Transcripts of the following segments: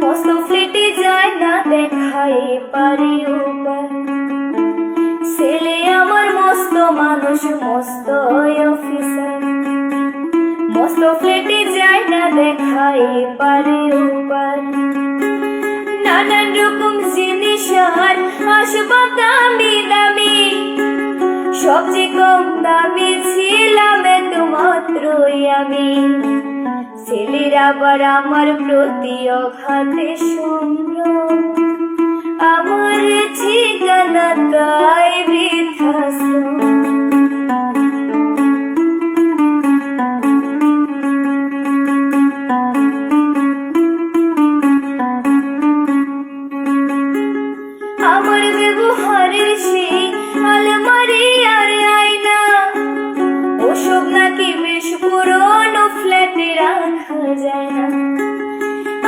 মস্ত ফ্লেটে যায় না দেখাই পারি উপায় ছেলে আমার মস্ত মানুষ, মস্ত অফিসার মস্ত ফ্লেটে যায় না দেখাই পারি উপায় নানান রকম জিনিস আর আসবাব দামি দামি। সবচেয়ে কম দামি ছিলাম একমাত্রই আমি। ছেলের আবার আমার প্রতি অঘাতে সম্ভ্রম আমার ঠিকানা তাই বৃদ্ধাশ্রম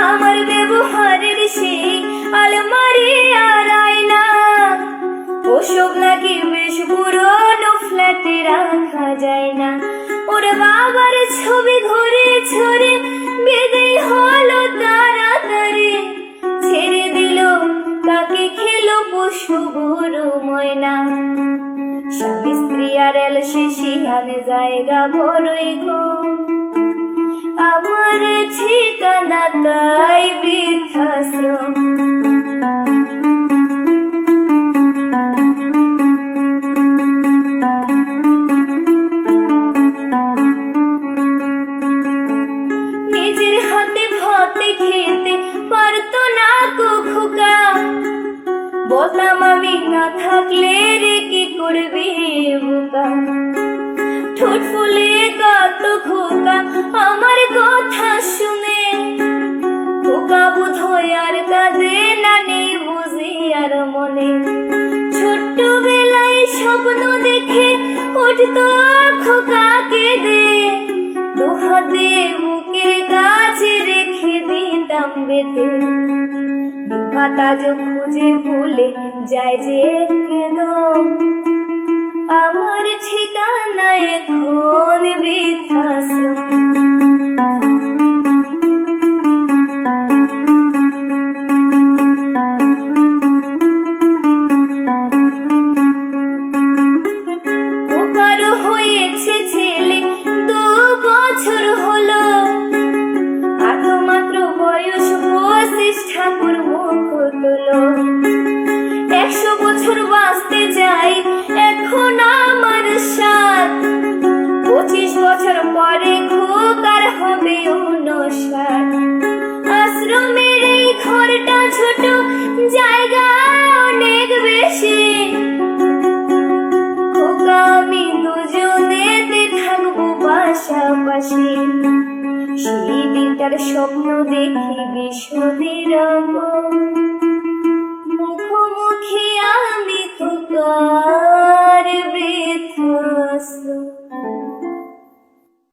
আমার ব্যবহারের সেই আলমারি আর আয়না। ওসব নাকি বেশ পুরনো ফ্ল্যাটে রাখা যায় না। ওর বাবার ছবি ঘুরে ছড়ে বেঁধে হলো তাড়াতাড়ি। ছেড়ে দিল, তাকে খেলো পশু গরু ময়না। স্বামী স্ত্রী আর এল শিশিহানে জায়গা বড়ই গো আমার ঠিকানা তাই নিজের হাতে ভাতে খেতে পারতো না কো খোকা। বলতাম আমি না থাকলে রে কি করবি ঠোঁট ফুলে কত খোকা। উঠতো খোকা কেঁদে দোহাতে বুকের কাছে রেখে দিতাম বেঁধে মাতা যো খুঁজে ভুলে যায় যে কেন আমার ঠিকানা এখন ভালোবাসি সেই দিনটার স্বপ্ন দেখি বিষ্ণুদের মুখোমুখি আমি খোকা